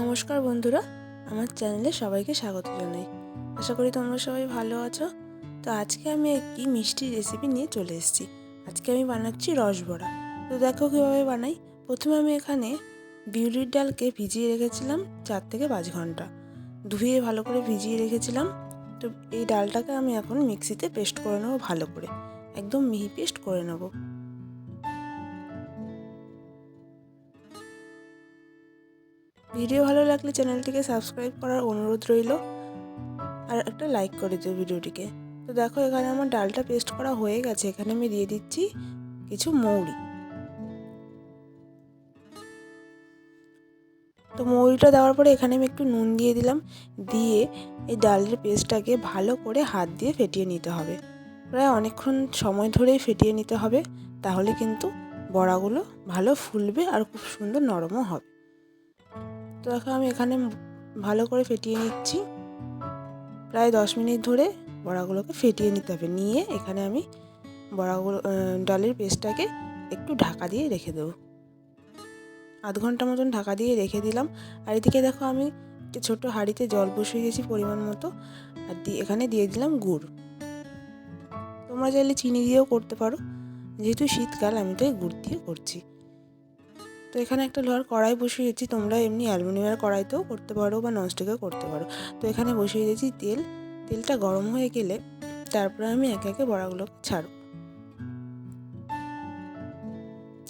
নমস্কার বন্ধুরা, আমার চ্যানেলে সবাইকে স্বাগত জানাই। আশা করি তোমরা সবাই ভালো আছো। তো আজকে আমি একটি মিষ্টি রেসিপি নিয়ে চলে এসেছি। আজকে আমি বানাচ্ছি রসবড়া। তো দেখো কীভাবে বানাই। প্রথমে আমি এখানে বিউলির ডালকে ভিজিয়ে রেখেছিলাম চার থেকে পাঁচ ঘণ্টা। ধুয়ে ভালো করে ভিজিয়ে রেখেছিলাম। তো এই ডালটাকে আমি এখন মিক্সিতে পেস্ট করে নেব ভালো করে। একদম মিহি পেস্ট করে নেব। ভিডিও ভালো লাগলে চ্যানেলটিকে সাবস্ক্রাইব করার অনুরোধ রইল। আর একটা লাইক করে দিও ভিডিওটিকে। তো দেখো, এখানে আমার ডালটা পেস্ট করা হয়ে গেছে। এখানে আমি দিয়ে দিচ্ছি কিছু মৌরি। তো মৌরিটা দেওয়ার পরে এখানে আমি একটু নুন দিয়ে দিলাম। দিয়ে এই ডালের পেস্টটাকে ভালো করে হাত দিয়ে ফেটিয়ে নিতে হবে। প্রায় অনেকক্ষণ সময় ধরেই ফেটিয়ে নিতে হবে। তাহলে কিন্তু বড়াগুলো ভালো ফুলবে আর খুব সুন্দর নরমও হবে। তো দেখো আমি এখানে ভালো করে ফেটিয়ে নিচ্ছি। প্রায় দশ মিনিট ধরে বড়াগুলোকে ফেটিয়ে নিতে হবে। নিয়ে এখানে আমি বড়াগুলো ডালের পেস্টটাকে একটু ঢাকা দিয়ে রেখে দেবো। আধ ঘণ্টা মতন ঢাকা দিয়ে রেখে দিলাম। আর এদিকে দেখো আমি একটি ছোটো হাঁড়িতে জল বসিয়ে দিয়েছি পরিমাণ মতো, আর দিয়ে এখানে দিয়ে দিলাম গুড়। তোমরা চাইলে চিনি দিয়েও করতে পারো। যেহেতু শীতকাল, আমি তাই গুড় দিয়ে করছি। তো এখানে একটা লোহার কড়াই বসিয়ে দিয়েছি তোমরা এমনি অ্যালুমিনিয়ামের কড়াইতেও করতে পারো বা ননস্টিকেও করতে পারো। তো এখানে বসিয়ে দিয়েছি তেল। তেলটা গরম হয়ে গেলে তারপরে আমি একে একে বড়াগুলো ছাড়ব।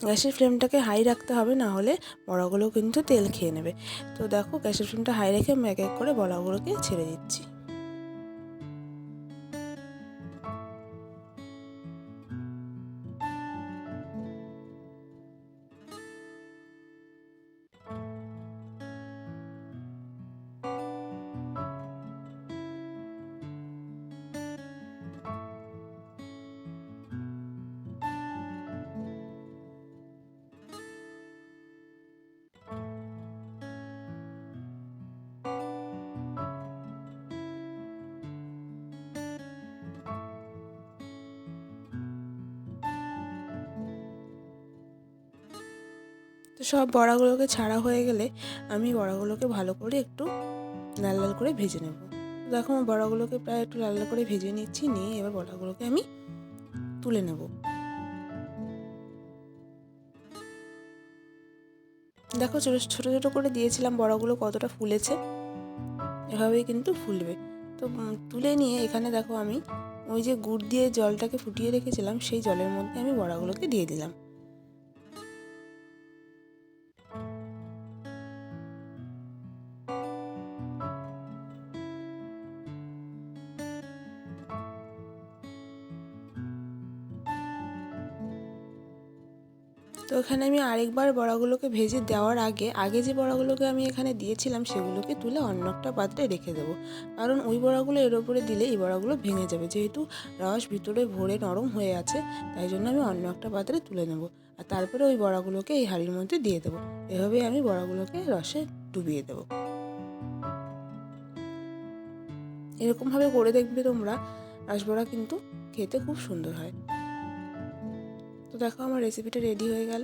গ্যাসের ফ্লেমটাকে হাই রাখতে হবে, না হলে বড়াগুলো কিন্তু তেল খেয়ে নেবে। তো দেখো, গ্যাসের ফ্লেমটা হাই রেখে আমি এক এক করে বড়াগুলোকে ছেড়ে দিচ্ছি। তো সব বড়াগুলোকে ছাড়া হয়ে গেলে আমি বড়াগুলোকে ভালো করে একটু লাল লাল করে ভেজে নেব। দেখো আমার বড়াগুলোকে প্রায় একটু লাল লাল করে ভেজে নিচ্ছি, নিয়ে এবার বড়াগুলোকে আমি তুলে নেব। দেখো ছোটো ছোটো ছোটো করে দিয়েছিলাম বড়াগুলো কতটা ফুলেছে, এভাবেই কিন্তু ফুলবে। তো তুলে নিয়ে এখানে দেখো আমি ওই যে গুড় দিয়ে জলটাকে ফুটিয়ে রেখেছিলাম, সেই জলের মধ্যে আমি বড়াগুলোকে দিয়ে দিলাম। তো এখানে আমি আরেকবার বড়াগুলোকে ভেজে দেওয়ার আগে আগে যে বড়াগুলোকে আমি এখানে দিয়েছিলাম সেগুলোকে তুলে অন্য একটা পাত্রে রেখে দেবো। কারণ ওই বড়াগুলো এর ওপরে দিলে এই বড়াগুলো ভেঙে যাবে। যেহেতু রস ভিতরে ভরে নরম হয়ে আছে, তাই জন্য আমি অন্য একটা পাত্রে তুলে নেব। আর তারপরে ওই বড়াগুলোকে এই হাঁড়ির মধ্যে দিয়ে দেবো। এভাবেই আমি বড়াগুলোকে রসে ডুবিয়ে দেবো। এরকমভাবে করে দেখবে তোমরা। রসবড়া কিন্তু খেতে খুব সুন্দর হয়। তো দেখো আমার রেসিপিটা রেডি হয়ে গেল।